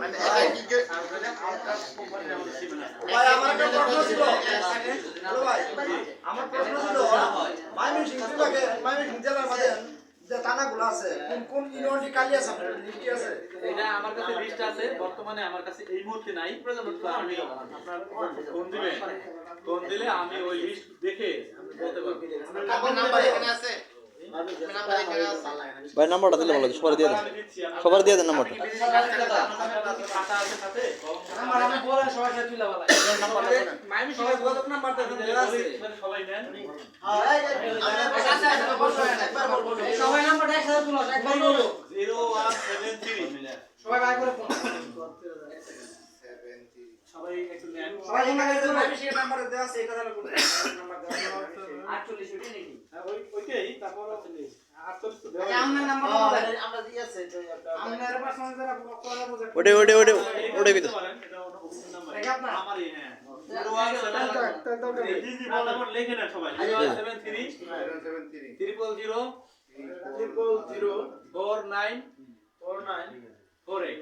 মানে এটা আমার কাছে লিস্ট আছে বর্তমানে আমার কাছে এই মুহূর্তে নাই আমি ফোন দিবেন ফোন দিলে আমি ওই লিস্ট দেখে বলতে পারব আছে ভাই নাম্বারটা দিলে ভালো সবার দিয়ে দেন। সবার দিয়ে দেন নাম্বারটা। সবাই সাথে তুলা বলা নাম্বারটা বলেন। মাইমি সবাই যোগাযোগ নাম্বার আপনি দেন যদি বলি, সবাই নেন সবাই নাম্বারটা একসাথে তুলো একবার বলো জিরো ওয়ান সেভেন থ্রি সবাই ভাই করে ফোন সবাই একটু নেন সবাই ফোন করে দেন মাইমি সেই নাম্বার দেওয়া আছে এটা নাম্বার দেওয়া 48 নাকি? হ্যাঁ, ওই ওইটাই তারপর ওটে ওটে ওটে ওটে হ্যাঁ। Zero one seven-. Zero one seven three, four nine, four eight.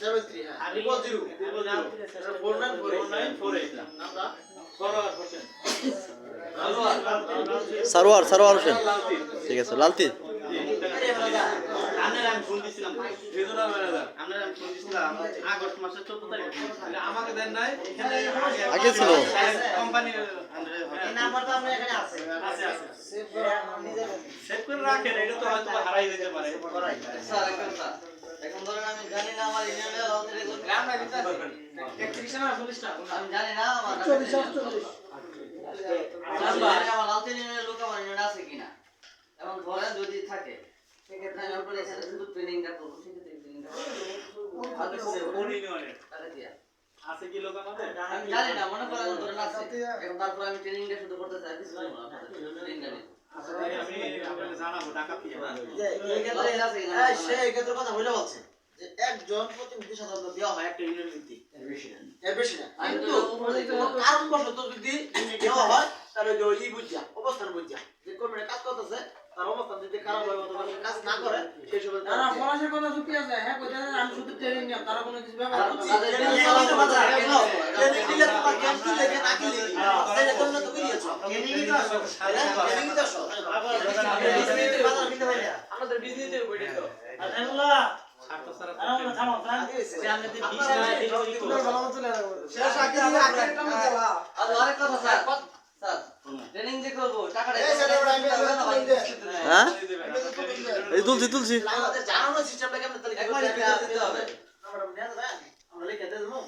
Seven three, triple zero, four nine, four eight. Sarwar Hossain. Sarwar Sarwar Hossain. Lalti. ঠিক আছে লালতি। এখানে আগে ছিল। এই নাম্বারটা আমরা এখানে আছে আছে আছে সেভ করে নিজে সেভ করে রাখেন এটা তো হয়তো বা হারাই যেতে পারে এখন ধরেন আমি জানি না আমার না দিতে একত্রিশ না চল্লিশটা আমি জানি না আমার চল্লিশ চল্লিশ আমি জানি না আমার লাউতে ইমেলে লোক আমার ইমেলে আছে কিনা এবং ধরেন যদি থাকে সেক্ষেত্রে আমি আপনার এখানে শুধু ট্রেনিংটা করব সেক্ষেত্রে ট্রেনিংটা কোন ইউনিয়নে তাহলে কি আর? আছে কি লোক আমাদের? জানি না মনে করেন ধরেন আছে। তারপর আমি ট্রেনিংটা শুধু করতে চাই কিছু ট্রেনিংটা নিয়ে আচ্ছা? হ্যাঁ, সে এই ক্ষেত্রে কথা বলে বলছে যে একজন প্রতিনিধি সাধারণত দেওয়া হয় একটা ইউনিয়ন ভিত্তিক এর বেশি না। কিন্তু উপরে কোনো যদি দেওয়া হয় তাহলে অবস্থান বুঝা যে কর্মীরা কাজ করতেছে তার অবস্থান যদি খারাপ হয় অথবা কাজ না করে সেই সময় না না কথা চুক্তি আছে হ্যাঁ কইতে আমি শুধু ট্রেনিং নিলাম তারা কোনো কিছু ব্যাপার। বুঝছি, ট্রেনিং? ট্রেনিং নিলে তোমার জ্ঞান কি লেগে না কি লেগে? সেটা তোমরা তো করিয়েছো। ট্রেনিংই তো আসো। হ্যাঁ, ট্রেনিংই তো আসো। আমাদের বিজনেস বইটা তো আগে হয়েছে। শেষ আগে আগে একটা কথা স্যার হ্যাঁ? এই তুলছি তুলছি। আমাদের জানানোর সিস্টেমটা কেমন? তাহলে একবার দিতে হবে। আমরা লিখে দেবো।